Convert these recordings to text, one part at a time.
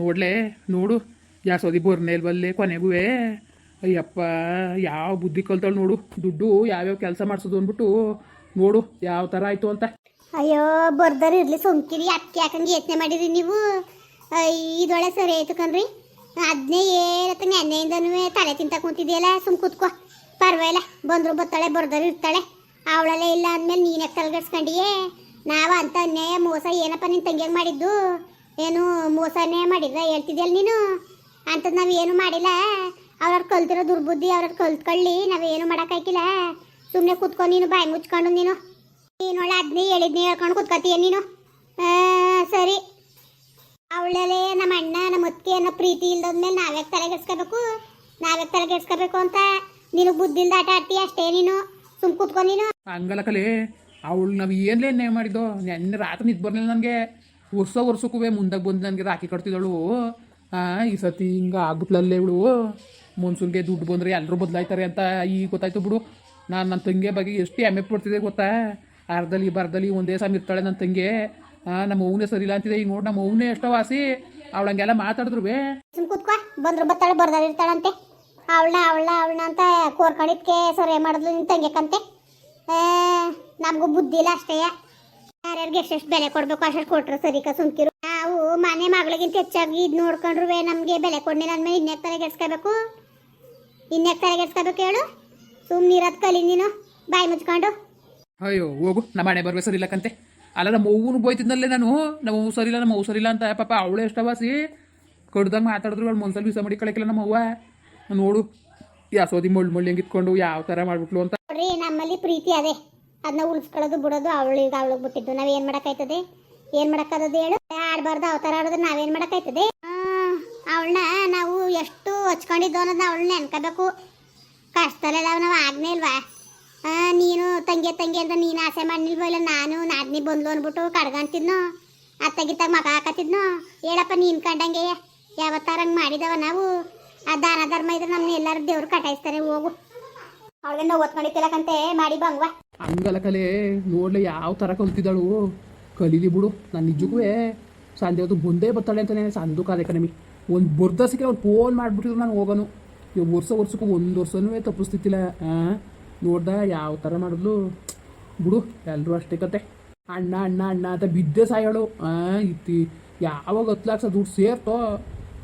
ನೋಡ್ಲೆ, ನೋಡು. ಯಾಸೋದಿ ಬರ್ನೇ ಬಲ್ಲೆ ಕೊನೆಗೂ ಅಯ್ಯಪ್ಪ, ಯಾವ ಬುದ್ಧಿ ಕಲ್ತಾಳು ನೋಡು. ದುಡ್ಡು ಯಾವ್ಯಾವ ಕೆಲಸ ಮಾಡಿಸೋದು ಅಂದ್ಬಿಟ್ಟು ನೋಡು ಯಾವ ಥರ ಆಯಿತು ಅಂತ. ಅಯ್ಯೋ, ಬರ್ದಾರ ಇರ್ಲಿ ಸೊಂಕಿರಿ ಅಕ್ಕಿ ಯಾಕಂಗೆ ಯೋಚನೆ ಮಾಡಿರಿ ನೀವು. ಇದೊಳೆ ಸರಿ ಆಯ್ತು ಕಣ್ರಿ. ಅದನ್ನೇ ಏನತ್ತ ನೆನ್ನೆಯಿಂದನೂ ತಲೆ ತಿಂತ ಕುಂತಿದ್ಯಲ್ಲ, ಸುಮ್ ಕೂತ್ಕೋ. ಪರವಾಗಿಲ್ಲ, ಬಂದ್ರು ಬರ್ತಾಳೆ, ಬರ್ದಾರ ಇರ್ತಾಳೆ. ಅವಳಲ್ಲೇ ಇಲ್ಲ ಅಂದ್ಮೇಲೆ ನೀನೇ ತಲೆಗಡ್ಸ್ಕೊಂಡಿಯೇ ನಾವು ಅಂತ ಅನ್ಯಾಯ, ಮೋಸ ಏನಪ್ಪ ನಿನ್ ತಂಗಿಯಾಗ ಮಾಡಿದ್ದು? ಏನು ಮೋಸನೇ ಮಾಡಿದ್ರ ಹೇಳ್ತಿದ್ಯಲ್ಲ ನೀನು? ಅಂಥದ್ದು ನಾವು ಏನು ಮಾಡಿಲ್ಲ. ಅವ್ರವ್ರು ಕಲ್ತಿರೋ ದುರ್ಬುದ್ಧಿ ಅವ್ರವ್ರು ಕಲ್ತ್ಕೊಳ್ಳಿ ನಾವೇನು ಮಾಡೋಕ್ಕಾಗಿಲ್ಲ ಸುಮ್ಮನೆ ಕೂತ್ಕೊಂಡು ನೀನು, ಬಾಯಿ ಮುಚ್ಕೊಂಡು ನೀನು. ನೀನು ಒಳ್ಳೆ ಅದ್ನಿ ಹೇಳಿದ್ನಿ ಹೇಳ್ಕೊಂಡು ಕೂತ್ಕೊತೀಯ ನೀನು? ಸರಿ. ಅವಳಲ್ಲೇ ನಮ್ಮ ಅಣ್ಣ ನಮ್ಮ ಅತ್ತಿಗೆ ಅನ್ನೋ ಪ್ರೀತಿ ಇಲ್ದದ್ಮೇಲೆ ನಾವ್ಯಾಕೆ ತಲೆಗೆಡ್ಸ್ಕೋಬೇಕು? ನಾವ್ಯಾಕೆ ತಲೆಗೆಡ್ಸ್ಕೋಬೇಕು ಅಂತ? ನೀನು ಬುದ್ಧಿಲ್ದ ಆಟ ಆಡ್ತೀಯ ಅಷ್ಟೇ ನೀನು? ಸುಮ್ ಕೂತ್ಕೊಂಡು ನೀನು. ಹಂಗಲ್ಲ ಕಲೆ. ಅವಳು ನಾವು ಏನ್ಲೇ ಮಾಡಿದ್ದೋ? ನೆನ್ನೆ ರಾತ್ರಿ ನಿದ್ದು ಬರಲಿಲ್ಲ ನನಗೆ. ವರ್ಷ ವರ್ಷಕ್ಕೂ ಮುಂದಾಗ ಬಂದು ನನಗೆ ರಾಖಿ ಕಟ್ತಿದ್ದಳು. ಈ ಸತಿ ಹಿಂಗೆ ಆಗ್ಬಿಟ್ಲಲ್ಲೇ ಇವಳು. ಮನ್ಸೂನ್ಗೆ ದುಡ್ಡು ಬಂದರೆ ಎಲ್ಲರೂ ಬದಲಾಯ್ತಾರೆ ಅಂತ ಈಗ ಗೊತ್ತಾಯ್ತು ಬಿಡು. ನಾನು ನನ್ನ ತಂಗಿ ಬಗ್ಗೆ ಎಷ್ಟು ಹೆಮ್ಮೆ ಪಡ್ತಿದ್ದೆ ಗೊತ್ತಾ? ಅರ್ಧಲಿ ಬರ್ದಲ್ಲಿ ಒಂದೇ ಸಮ ಇರ್ತಾಳೆ ನನ್ನ ತಂಗಿ. ನಮ್ಮ ಸರಿ ಇಲ್ಲ ಅಂತಿದೆ. ಈಗ ನೋಡಿ ನಮ್ಮ ಅವನೇ ಎಷ್ಟೋ ವಾಸಿ. ಅವಳು ಹಂಗೆಲ್ಲ ಮಾತಾಡಿದ್ರು ಬಂದ್ರು ಬತ್ತಾಳೆ ಬರ್ದಾರ ಇರ್ತಾಳಂತೆ. ಅವಳನ್ನ ಅವಳನ್ನ ಅವಳನ್ನ ಅಂತ ಕೋರ್ಕೊಂಡಿದ್ಕೆ ಸರಿ ಮಾಡಿದ್ಲು ನಿನ್ನ ತಂಗಿಯಕ್ಕಂತೆ ನಮಗೂ ಬುದ್ಧಿ ಇಲ್ಲ ಅಷ್ಟೇ. ಯಾರ್ಯಾರಿಗೆ ಎಷ್ಟೆಷ್ಟು ಬೆಲೆ ಕೊಡ್ಬೇಕು ಅಷ್ಟು ಕೊಟ್ರು ಸರಿಕ ಸುಮ್ಕಿರು. ನಾವು ಮನೆ ಮಗಳಿಗಿಂತ ಹೆಚ್ಚಾಗಿ ಇದು ನೋಡ್ಕೊಂಡ್ರು ನಮಗೆ ಬೆಲೆ ಕೊಡ್ಲಿಲ್ಲ ಅಂದ್ಮೇಲೆ ಇನ್ಯಾಕೆ ತಲೆಗೆಡ್ಸ್ಕೋಬೇಕು? ಇನ್ಯಾಕೆ ತಲೆಗೆಡ್ಸ್ಕೋಬೇಕು ಹೇಳು? ಸುಮ್ಮನಿರೋದು ಕಲಿ ನೀನು. ಬಾಯಿ ಮುಚ್ಕೊಂಡು. ಅಯ್ಯೋ ಹೋಗು. ನಮ್ಮ ಮನೆ ಬರ್ಬೇಕು ಇಲ್ಲಕಂತೆ ಅಲ್ಲ ನಮ್ಮ ಅವ್ವನು ಬೋಯ್ತಿದ್ನಲ್ಲೇ ನಾನು. ನಮ್ಮ ಅವ್ವ ಸರಿಲ್ಲ ನಮ್ಮ ಅವ್ವ ಸರಿಲ್ಲ ಅಂತ ಪಾಪ ಅವಳು ಎಷ್ಟವಾಸಿ ಕಡ್ದಂಗೆ ಮಾತಾಡಿದ್ರು ಅವ್ಳು ಮುನ್ಸಲ್ ವಿಸ ಮಾಡಿ ಕಳಕಿಲ್ಲ ನಮ್ಮ ಅವ್ವ. ನೋಡು ಯಾ ಸೋದಿ ಮುಳ್ಳು ಹೆಂಗೆ ಇಟ್ಕೊಂಡು ಯಾವ ಥರ ಮಾಡ್ಬಿಟ್ಲು ಅಂತ. ನಮ್ಮಲ್ಲಿ ಪ್ರೀತಿ ಅದೇ. ಅದನ್ನ ಉಳಿಸ್ಕೊಳ್ಳೋದು ಬಿಡೋದು ಅವಳಿಗೆ ಅವಳಿಗೆ ಬಿಟ್ಟಿದ್ದು. ಏನು ಮಾಡಕ್ಕಾಯ್ತದೆ? ಏನ್ ಮಾಡಕ್ಕಾಗದು ಹೇಳು? ಆಡ್ಬಾರ್ದು, ಅವತಾರ ಆಡೋದು ನಾವೇನ್ ಮಾಡಕ್ಕಾಯ್ತದೆ? ಅವಳನ್ನ ನಾವು ಎಷ್ಟು ಹಚ್ಕೊಂಡಿದ್ದು ಅನ್ನೋದನ್ನ ಅವಳನ್ನ ನೆನ್ಕೋಬೇಕು. ಕಷ್ಟದಲ್ಲೆಲ್ಲ ನಾವು ಆಗ್ನೇ ಇಲ್ವಾ? ನೀನು ತಂಗಿ ತಂಗಿ ಅಂತ ನೀನು ಆಸೆ ಮಾಡಿಲ್ವೋ ಇಲ್ಲ ನಾನು ನಾದ್ನಿ ಬಂದ್ಲು ಅಂದ್ಬಿಟ್ಟು ಕಡ್ಗಂತಿದ್ನೋ? ಅತ್ತಗಿತ್ತಾಗ ಮಗ ಹಾಕತ್ತಿದ್ನೋ? ಹೇಳಪ್ಪ, ನೀನ್ ಕಂಡಂಗೆ ಯಾವತ್ತಾರ ಹಂಗೆ ಮಾಡಿದವ ನಾವು? ಆ ದಾನ ಧರ್ಮ ಇದ್ರೆ ನಮ್ಮನ್ನ ಎಲ್ಲರೂ ದೇವ್ರು ಕಟಾಯಿಸ್ತಾರೆ, ಹೋಗು. ಅವಳಿಗೆ ನೋವು ಒತ್ಕೊಂಡಿತ್ತಿಲ್ಲಕಂತೆ ಮಾಡಿ ಬಂಗ್ವ. ಹಂಗಲ್ಲ ಕಲೆ, ನೋಡ್ಲೆ ಯಾವ ತರ ಕಲ್ತಿದ್ದಾಳು. ಕಲೀಲಿ ಬಿಡು, ನಾನು ನಿಜಕ್ಕೂ ಸಂಜೆ ಹೊತ್ತು ಬಂದೇ ಬರ್ತಾಳೆ ಅಂತಾನೆ ಸಂದು ಕಾದೆ ಕಣಮಿ ಒಂದು ಬರ್ದ ಸಿಕ್ಕರೆ ಅವ್ನು ಫೋನ್ ಮಾಡಿಬಿಟ್ಟಿದ್ರು ನಾನು ಹೋಗೋನು. ಇವಾಗ ವರ್ಷ ವರ್ಷಕ್ಕೂ ಒಂದು ವರ್ಷನೂ ತಪ್ಪಿಸ್ತಿತ್ತಿಲ್ಲ ನೋಡ್ದ ಯಾವ ಥರ ಮಾಡಿದ್ಲು. ಬಿಡು ಎಲ್ಲರೂ ಅಷ್ಟೇ ಕತೆ. ಅಣ್ಣ ಅಣ್ಣ ಅಣ್ಣ ಅಂತ ಬಿದ್ದೆ ಸಾಯೋಳು ಇತ್ತಿ, ಯಾವಾಗ ಹತ್ತು ಲಕ್ಷ ದುಡ್ಡು ಸೇರ್ತೋ,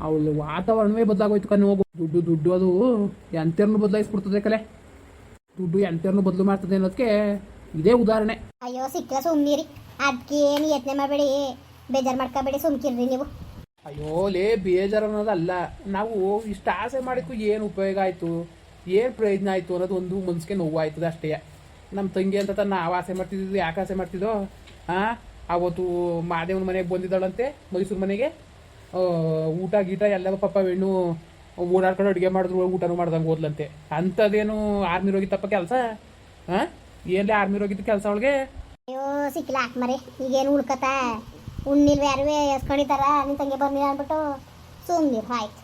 ಅವಳು ವಾತಾವರಣವೇ ಬದಲಾಗೋಯ್ತು ಕಣ್ಣು ಹೋಗು. ದುಡ್ಡು ದುಡ್ಡು ಅದು ಎಂತೆರ್ನು ಬದಲಾಯಿಸ್ಬಿಡ್ತದೆ ಕಲೆ. ದುಡ್ಡು ಎಂಟರ್ನು ಬದಲು ಮಾಡ್ತದೆ ಅನ್ನೋದಕ್ಕೆ ಇದೇ ಉದಾಹರಣೆ. ಅಯ್ಯೋ ಸಿಕ್ಕ ಸುಮ್ಮನಿರಿ ಅದಕ್ಕೇನು ಯತ್ನೆ ಮಾಡಬೇಡಿ. ಬೇಜಾರು ಮಾಡ್ಕೋಬೇಡಿ ಸುಮ್ಕಿರ್ರಿ ನೀವು. ಅಯ್ಯೋ ಲೇ ಬೇಜಾರು ಅನ್ನೋದಲ್ಲ ನಾವು ಇಷ್ಟು ಆಸೆ ಮಾಡಿದ್ದು ಏನು ಉಪಯೋಗ ಆಯಿತು? ಏನು ಪ್ರಯೋಜನ ಆಯಿತು ಅನ್ನೋದು ಒಂದು ಮನ್ಸಿಗೆ ನೋವು ಆಯ್ತದೆ ಅಷ್ಟೇ. ನಮ್ಮ ತಂಗಿ ಅಂತ ತನ್ನ ನಾವು ಆಸೆ ಮಾಡ್ತಿದ್ದು ಯಾಕೆ ಆಸೆ ಮಾಡ್ತಿದ್ದೋ? ಹಾಂ ಅವತ್ತು ಮಾದೇವನ ಮನೆಗೆ ಬಂದಿದ್ದಾಳಂತೆ ಮೈಸೂರು ಮನೆಗೆ. ಊಟ ಗೀಟ ಎಲ್ಲ ಪಾಪ ಹೆಣ್ಣು ಓಡಾಡ್ಕೊಂಡು ಅಡುಗೆ ಮಾಡಿದ್ರು ಊಟನೂ ಮಾಡ್ದಂಗೆ ಓದ್ಲಂತೆ. ಅಂಥದ್ದೇನು ಆರ್ಮಿ ರೋಗಿ ತಪ್ಪ ಕೆಲಸ? ಹಾ? ಏನ್ಲೇ ಆರ್ಮಿ ಹೋಗಿದ್ದು ಕೆಲಸ ಅವಳಿಗೆ? ಅಯ್ಯೋ ಸಿಕ್ಕಿಲ್ಲ ಮರಿ. ಈಗೇನು ಉಳ್ಕತ್ತ ಉಣ್ಣಿಲ್ವ ಯಾರು ಎಸ್ಕೊಂಡಿದ್ದಾರ? ನಿನ್ ತಂಗಿ ಬಂದಿಲ್ಲ ಅಂದ್ಬಿಟ್ಟು ಸುಮ್ಮನಿರು ಆಯ್ತು.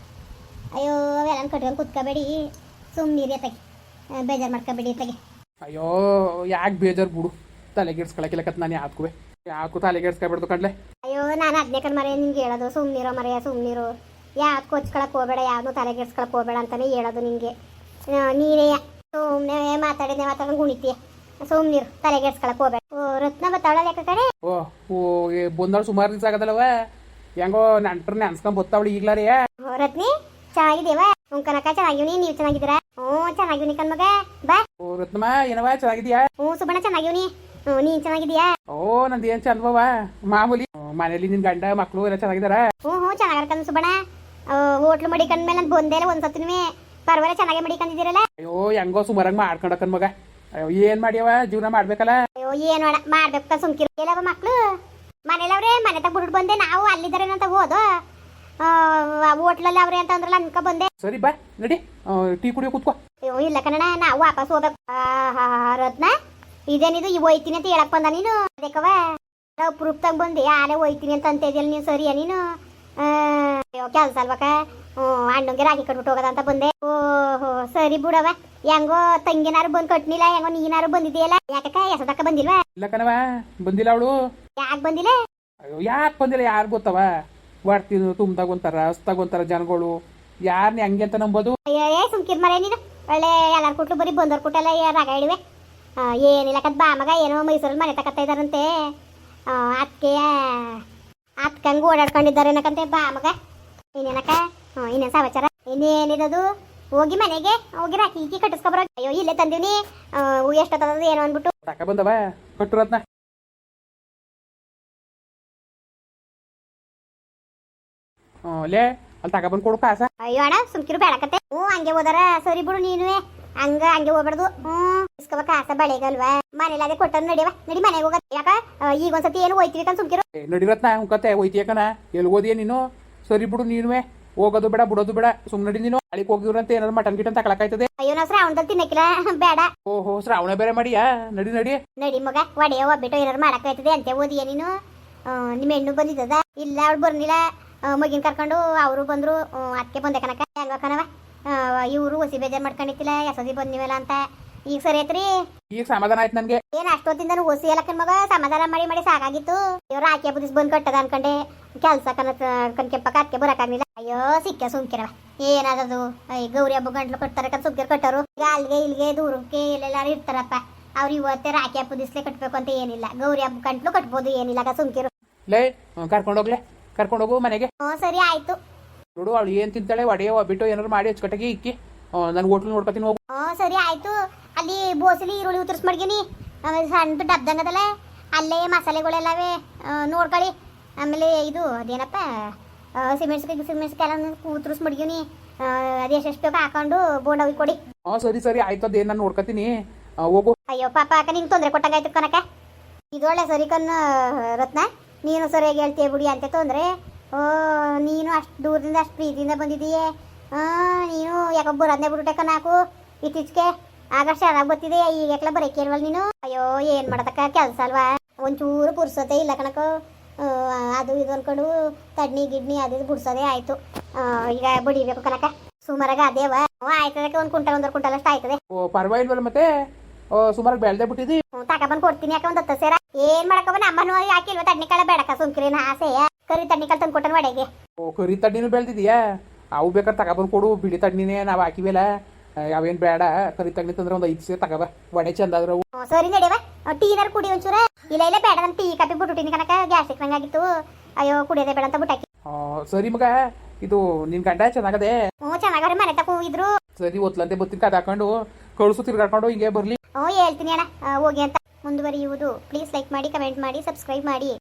ಅಯ್ಯೋ ಅವೆಲ್ಲ ಕಟ್ಕೊಂಡು ಕುತ್ಕೋಬೇಡಿ. ಸುಮ್ಮನಿರಿ ಎತ್ತಗೆ. ಬೇಜಾರು ಮಾಡ್ಕೋಬೇಡಿ ಎತ್ತಗೆ. ಅಯ್ಯೋ ಯಾಕೆ ಬೇಜಾರು ಬಿಡು. ತಲೆಗೆಡ್ಸ್ಕೊಳಕಿಲ್ಲಕತ್ ನಾನು ಯಾಕುವೆ. ಯಾಕೂ ತಲೆಗೆಡ್ಸ್ಕೊಬಿಡ್ದು ಕಡ್ಲೆ ಅಯ್ಯೋ ನಾನು ಅದನ್ನೇ ಕಣ್ ಮರೆ. ನಿಂಗೆ ಹೇಳೋದು ಸುಮ್ಮನಿರೋ ಮರೆಯ ಸುಮ್ಮನಿರು ಯಾವ್ದು ಕೊಚ್ಕೊಳಕ್ ಹೋಗ್ಬೇಡ ಯಾವ್ದು ತಲೆಗೆಡ್ಸ್ಕೊಳಕ್ ಹೋಗ್ಬೇಡ ಅಂತಾನೆ ಹೇಳೋದು ನಿಂಗೆ. ಆ, ನೀನೇ ಸುಮ್ಮನೆ ಮಾತಾಡಿದ್ನೆ ಮಾತಾಡ್ಕೊಂಡು ಗುಣಿತೀಯ ಸುಮ್ಮನಿರು ತಲೆಗೆಡ್ಸ್ಕೊಳಕ್ ಹೋಗ್ಬೇಡ. ಓ ರತ್ನ ಬತ್ತಾವಳ ಲೆಕ್ಕ ಕಡೆ ಓ ಓ ಬಂದಳು ಸುಮಾರು ದಿವಸ ಆಗದಲ್ಲವ? ಹೆಂಗೋ ನೆಂಟ್ರ ನೆನ್ಸ್ಕೊಂಡ್ ಬತ್ತಾವಳು ಈಗ್ಲಾರಿ. ಓ, ರತ್ನಿ ಚೆನ್ನಾಗಿದೇವ ಹ್ಞೂ ಕನಕ ಚೆನ್ನಾಗಿವ್ನಿ ನೀವು ಚೆನ್ನಾಗಿದ್ದೀರಾ? ಹ್ಞೂ ಚೆನ್ನಾಗಿವ್ನಿ ಕಣ್ಮಗ ಬಾ. ಓ ರತ್ನಮ್ಮ ಏನವ ಚೆನ್ನಾಗಿದ್ಯಾ ಹ್ಞೂ ಸುಬಣ್ಣ ಚೆನ್ನಾಗಿವ್ನಿ ಹ್ಞೂ ನೀನ್ ಚೆನ್ನಾಗಿದ್ಯಾ ಓ ನಂದು ಏನ್ ಚಂದವ ಮಾಮೂಲಿ ಮನೇಲಿ ನಿನ್ ಗಂಡ ಮಕ್ಕಳು ಎಲ್ಲ ಚೆನ್ನಾಗಿದಾರ ಹ್ಞೂ ಹ್ಞೂ ಚೆನ್ನಾಗಿರ್ಕಂದ್ ಸುಬ್ಬಣ್ಣ. ಹೋಟ್ಲು ಮಡಿಕಂದ್ಮೇಲೆ ನಾನು ಬಂದೇ ಇಲ್ಲ ಒಂದು ಸತಿನೂ ಪರವಾಗಿಲ್ಲ ಚೆನ್ನಾಗಿ ಮಡಿಕಂದಿದ್ದೀರಲ್ಲ? ಅಯ್ಯೋ ಹೆಂಗೋ ಸುಮಾರಾಗಿ ಮಾಡ್ಕೊಂಡಕ್ಕನ್ ಮಗ. ಅಯ್ಯೋ ಏನ್ ಮಾಡ್ಯವ? ಜೀವನ ಮಾಡ್ಬೇಕಲ್ಲ? ಅಯ್ಯೋ ಏನು ಮಾಡ ಮಾಡ್ಬೇಕು ಸುಮ್ಕಿರು ಎಲ್ಲವ ಮಕ್ಳು. ಮನೇಲವ್ರೆ ಮನೆ ತಗ ಬಿಟ್ಟು ಬಂದೆ ನಾವು ಅಲ್ಲಿದ್ದಾರೆ ಅಂತ ಹೋದು. ಹೋಟ್ಲಲ್ಲಿ ಅವ್ರೆ ಅಂತ ಅಂದ್ರಲ್ಲ ಅನ್ಕ ಬಂದೆ. ಸರಿ ಬಾ ನಡಿ. ಟೀ ಕುಡಿಯೋ ಕೂತ್ಕೋ. ಅಯ್ಯೋ ಇಲ್ಲ ಕಣಣ್ಣ ನಾವು ವಾಪಸ್ ಹೋಗ್ಬೇಕು. ರತ್ನ ಇದೇನಿದು ಈ ಹೋಯ್ತೀನಿ ಅಂತ ಹೇಳಕ್ ಬಂದ ನೀನು. ಅದಕ್ಕವ ಪ್ರೂಫ್ ತಗೊಂಡ್ ಬಂದೆ ಆಲೆ ಹೋಯ್ತೀನಿ ಅಂತ ಇದಿಲ್ಲ ನೀನು ಸರಿಯಾ ನೀನು? ಕೆಲ್ಸ ಅಲ್ವಕ ಹ್ಞೂ ಅಣ್ಣಂಗೆ ರಾಗಿ ಕಟ್ಬಿಟ್ಟು ಅಂತ ಬಂದೆ. ಓಹೋ ಸರಿ ಬಿಡವ ಹೆಂಗೋ ತಂಗಿನಾರು ಬಂದ್ ಕಟ್ನಿಲ್ಲ ಹೆಂಗೋ ನೀನಾರು ಬಂದಿದೆಯಲ್ಲ ಯಾಕಕ್ಕ ಎಸದಕ್ಕ ಬಂದಿಲ್ವಾ? ಇಲ್ಲ ಕಣವ ಬಂದಿಲ್ಲ ಅವಳು. ಯಾಕೆ ಬಂದಿಲ್ಲ? ಅಯ್ಯೋ ಯಾಕೆ ಬಂದಿಲ್ಲ ಯಾರು ಗೊತ್ತವ ಬರ್ತೀನಿ ತುಂಬ್ದಾಗ ಒಂಥರ ಹಸ್ದಾಗ ಒಂಥರ ಜನಗಳು. ಯಾರನ್ನ ಹಂಗೆ ಅಂತ ನಂಬೋದು? ಅಯ್ಯೋ ಏ ಸುಮ್ಕಿರ್ ಮರೆ ನೀನು. ಒಳ್ಳೆ ಎಲ್ಲಾರ ಕೊಟ್ಲು ಬರೀ ಬಂದವ್ರ ಕೊಟ್ಟೆಲ್ಲ ರಾಗ ಇಳಿವೆ ಆ, ಏನಿಲ್ಲ ಕದ್ ಬಾ ಮಗ ಏನೋ ಮೈಸೂರಲ್ಲಿ ಮನೆ ತಕತ್ತ ಇದಾರಂತೆ ಅದಕ್ಕೆ ಅತ್ಕಂಗೆ ಓಡಾಡ್ಕೊಂಡಿದ್ದಾರೆ ಏನಕ್ಕಂತೆ? ಬಾ ಮಗ. ಇನ್ನೇನಕ್ಕ? ಹ್ಞೂ ಇನ್ನೇನು ಸಮಾಚಾರ? ಇನ್ನೇನಿರೋದು ಹೋಗಿ ಮನೆಗೆ ಹೋಗಿ ರಾಕಿ ಈಕಿ ಕಟ್ಟಿಸ್ಕೊಬರೋ ಅಯ್ಯೋ ಇಲ್ಲೇ ತಂದೀನಿ ಎಷ್ಟೊತ್ತದ ಏನೋ ಅಂದ್ಬಿಟ್ಟು. ತಕ ಬಂದವ? ಕಟ್ಟುರತ್ನ ಲೇ ಅಲ್ಲಿ ತಕ ಬಂದು ಕೊಡು ಕಾಸ. ಅಯ್ಯೋ ಅಣ್ಣ ಸುಮ್ಕಿರು ಬೇಡಕತ್ತೆ ಹ್ಞೂ ಹಂಗೆ ಹೋದಾರ. ಸರಿ ಬಿಡು ನೀನುವೆ. ಹಂಗ ಹಂಗೆ ಹೋಗ್ಬಾರ್ದು. ಹ್ಞೂ. ಇಸ್ಕವ ಕಾಸ ಬಳೆಗಲ್ವಾ? ಮನೇಲಿ ಅದೇ ಕೊಟ್ಟರು ನಡಿವ ನಡಿ ಮನೆಗೆ ಹೋಗ ಯಾಕ? ಈಗ ಒಂದ್ಸತಿ ಏನು ಹೋಯ್ತೀವಿ ಅಂತ ಸುಮ್ಕಿರು. ನಡಿರತ್ನ ಹುಂಕತ್ತೆ ಹೋಯ್ತಿಯಕನ ಎಲ್ಲಿ ಓದಿಯ ನೀನು? ಸರಿ ಬಿಡು ನೀನುವೆ. ಹೋಗೋದು ಬೇಡ ಬಿಡೋದು ಬೇಡ. ಸುಮ್ಮನೆ ನಡಿ ನೀನು. ಅಳಿಗೆ ಹೋಗಿದ್ರಂತ ಏನಾದ್ರು ಮಟನ್ ಗಿಟನ್ ತಗೊಳಕಾಯ್ತದೆ ಅಯ್ಯೋ ನಾವು ಶ್ರಾವಣದಲ್ಲಿ ತಿನ್ನಕ್ಕಿಲ್ಲ ಬೇಡ. ಓಹೋ ಶ್ರಾವಣ ಬೇರೆ ಮಾಡಿಯಾ? ನಡಿ ನಡಿ. ನಡಿ ಮಗ ಒಡೆಯ ಒಬ್ಬಿಟ್ಟು ಏನಾರು ಮಾಡಕ್ಕಾಯ್ತದೆ ಅಂತೆ ಓದಿಯ ನೀನು? ನಿಮ್ಮ ಹೆಣ್ಣು ಬಂದಿದ್ದದ? ಇಲ್ಲ ಅವ್ಳು ಬರ್ನಿಲ್ಲ ಮಗಿನ ಕರ್ಕೊಂಡು ಅವರು ಬಂದ್ರು. ಅದಕ್ಕೆ ಬಂದೆ ಕನಕ ಹೆಂಗ ಕಣವ ಇವರು ಹೊಸಿ ಬೇಜಾರು ಮಾಡ್ಕೊಂಡಿತ್ತಿಲ್ಲ ಬಂದ್ ಬಂದಿವಲ್ಲ ಅಂತ. ಈಗ ಸರಿ ಐತ್ರಿ ಈಗ ಸಮಾಧಾನ ಆಯ್ತು ನನಗೆ. ಏನ್ ಅಷ್ಟೊತ್ತಿಂದ ಓಸಿ ಎಲ್ಲ ಕಣ್ ಮಗ ಸಮಾಧಾನ ಮಾಡಿ ಮಾಡಿ ಸಾಕಾಗಿತ್ತು. ಇವ್ರ ಆಕೆ ಬುದ್ಧಿಸ್ ಬಂದ್ ಕಟ್ಟದ ಅನ್ಕಂಡೆ. ಕೆಲ್ಸ ಕನ ಕನ್ಕೆಪ್ಪಕ್ಕ ಅದಕ್ಕೆ ಬರಕಾಗ್ಲಿಲ್ಲ ಅಯ್ಯೋ ಸಿಕ್ಕ ಸುಮ್ಕಿರವ. ಏನಾದದು? ಅಯ್ಯ ಗೌರಿ ಹಬ್ಬ ಗಂಟ್ಲು ಕಟ್ತಾರ ಕತ್ ಸುಮ್ಕಿರ್ ಕಟ್ಟರು. ಈಗ ಅಲ್ಲಿಗೆ ಇಲ್ಲಿಗೆ ದೂರಕ್ಕೆ ಎಲ್ಲೆಲ್ಲಾರು ಇರ್ತಾರಪ್ಪ. ಅವ್ರು ಇವತ್ತೇ ರಾಕಿ ಹಬ್ಬ ದಿಸ್ಲೆ ಕಟ್ಬೇಕು ಅಂತ ಏನಿಲ್ಲ. ಗೌರಿ ಹಬ್ಬ ಗಂಟ್ಲು ಕಟ್ಬೋದು ಏನಿಲ್ಲ ಸುಮ್ಕಿರು. ಲೇ ಕರ್ಕೊಂಡೋಗ್ಲೆ ಕರ್ಕೊಂಡೋಗು ಮನೆಗೆ. ಹ್ಞೂ ಸರಿ ಆಯ್ತು. ನೋಡು ಅವಳು ಏನ್ ತಿಂತಾಳೆ ಒಡೆಯೋ ಬಿಟ್ಟು ಏನಾರು ಮಾಡಿ ಹಚ್ಕಟ್ಟಿಗೆ ಇಕ್ಕಿ. ನಾನು ಹೋಟ್ಲು ನೋಡ್ಕೊತೀನಿ ಹೋಗು. ಹ್ಞೂ ಸರಿ ಆಯ್ತು. ಅಲ್ಲಿ ಬೋಸಲಿ ಈರುಳ್ಳಿ ಉತ್ತರಿಸ್ ಮಡ್ಗಿನಿ ಆಮೇಲೆ ಸಣ್ಣ ಡಬ್ದಂಗದಲ್ಲ ಅಲ್ಲೇ ಮಸಾಲೆಗಳೆಲ್ಲವೇ ನೋಡ್ಕೊಳ್ಳಿ ಆಮೇಲೆ ಇದು ಅದೇನಪ್ಪ ಸಿಮೆಂಟ್ಸ್ಗೆ ಸಿಮೆಂಟ್ಸ್ಗೆಲ್ಲ ಉತ್ತರಿಸ್ ಮಡ್ಗೀನಿ ಅದು ಎಷ್ಟೆಷ್ಟು ಬೇಕು ಹಾಕೊಂಡು ಬೋಂಡ ಕೊಡಿ. ಸರಿ ಸರಿ ಆಯ್ತು ಅದೇನು ನಾನು ನೋಡ್ಕೊತೀನಿ. ಹೋಗು. ಅಯ್ಯೋ ಪಾಪ ಅಕ್ಕ ನಿಂಗೆ ತೊಂದರೆ ಕೊಟ್ಟಂಗಾಯ್ತು ಕನಕ ಇದೊಳ್ಳೆ ಸರಿ ಕನ್ನ ರತ್ನ. ನೀನು ಸರಿಯಾಗಿ ಹೇಳ್ತೀಯ ಬಿಡಿ ಅಂತ ತೊಂದರೆ. ಓ ನೀನು ಅಷ್ಟು ದೂರದಿಂದ ಅಷ್ಟು ಪ್ರೀತಿಯಿಂದ ಬಂದಿದ್ದೀಯೇ ಆ, ನೀನು ಯಾಕೋ ಬರೋದನ್ನೇ ಬಿಟ್ಬಿಟ್ಟೆ ಕನಾಕು ಇತ್ತೀಚೆಗೆ ಆಗ ಚೆನ್ನಾಗಿ ಗೊತ್ತಿದೆ? ಈಗ ಎಕ್ಲ ಇಲ್ವಲ್ಲ ನೀನು? ಅಯ್ಯೋ ಏನು ಮಾಡತಕ್ಕ ಕೆಲಸ ಅಲ್ವಾ? ಒಂಚೂರು ಪುರ್ಸೋತೆ ಇಲ್ಲ ಕಣಕ. ಅದು ಇದು ಅನ್ಕೊಂಡು ತಡ್ನಿ ಗಿಡ್ನಿ ಅದು ಇದು ಬಿಡ್ಸೋದೇ ಆಯ್ತು. ಈಗ ಬಡಿಬೇಕು ಕನಕ ಸುಮಾರಾಗ ಅದೇವ ಆಯ್ತದಕ್ಕೆ ಒಂದು ಕುಂಟಲ್ ಒಂದ್ ಕುಂಟಲ್ ಅಷ್ಟು ಆಯ್ತದೆ. ಓ ಪರವಾಗಿಲ್ವಲ್ಲ ಮತ್ತೆ? ಸುಮಾರು ಬೆಳ್ದೆ ಬಿಟ್ಟಿದಿ? ತಕ ಬಂದು ಕೊಡ್ತೀನಿ ಯಾಕೆ ಒಂದು ಹತ್ತು ಸೇರ? ಏನ್ ಹಾಕಿ ಇಲ್ವಾ ಯಾಕಿಲ್ವ ತಡ್ನಿಕಾಳ ಬೇಡಕ ಸುಮ್ಕಿರಿನ ಆಸೆಯ ಕರಿ ತಡ್ನಿಕಾಳ ತಂದ್ ಕೊಟ್ಟನ ಒಡೆಗೆ. ಓ ಕರಿ ತಣ್ಣಿನೂ ಬೆಳ್ದಿದ್ಯಾ? ಅವು ಬೇಕಾದ್ರೆ ತಗೊಬಂದು ಕೊಡು ಬಿಳಿ ತಡ್ನಿನೇ ನಾವು ಹಾಕಿವೆಲ್ಲ. ಅವೇನು ಬೇಡ ಕರಿ ತಗ್ನಿ ತಂದ್ರೆ ಒಂದು ಐದು ಸೀರೆ ತಗಬ. ಒಡೆ ಚಂದ ಆದ್ರೆ ಅವು. ಸರಿ ನಡೆಯವ ಟೀನಾರು ಕುಡಿ ಒಂಚೂರ. ಇಲ್ಲ ಇಲ್ಲ ಬೇಡ ನಾನು ಟೀ ಕಾಪಿ ಕಣಕ ಕನಕ ಗ್ಯಾಸ್ಟ್ರಿಕ್ ನಂಗಾಗಿತ್ತು ಅಯ್ಯೋ ಕುಡಿಯೋದೇ ಬೇಡ ಅಂತ ಬಿಟ್ಟಾಕಿ. ಸರಿ ಮಗ. ಇದು ನಿನ್ ಗಂಡ ಚೆನ್ನಾಗದೆ? ಹ್ಞೂ ಚೆನ್ನಾಗವ್ರೆ ಮನೆ ತಕ ಹೋಗಿದ್ರು. ಸರಿ ಒತ್ಲಂತೆ ಬತ್ತೀನಿ ಕದ ಹಾಕೊಂಡು ಕಳ್ಸು ತಿರ್ಗಾಡ್ಕೊಂಡು ಹಿಂಗೆ ಬರ್ಲಿ. ಹ್ಞೂ ಹೇಳ್ತೀನಿ ಅಣ್ಣ. ಹೋಗಿ ಅಂತ ಮುಂದುವರಿಯುವುದು. ಪ್ಲೀಸ್ ಲೈಕ್ ಮಾಡಿ ಕಮೆಂಟ್ ಮಾಡಿ ಸಬ್ಸ್ಕ್ರೈಬ್ ಮಾಡಿ.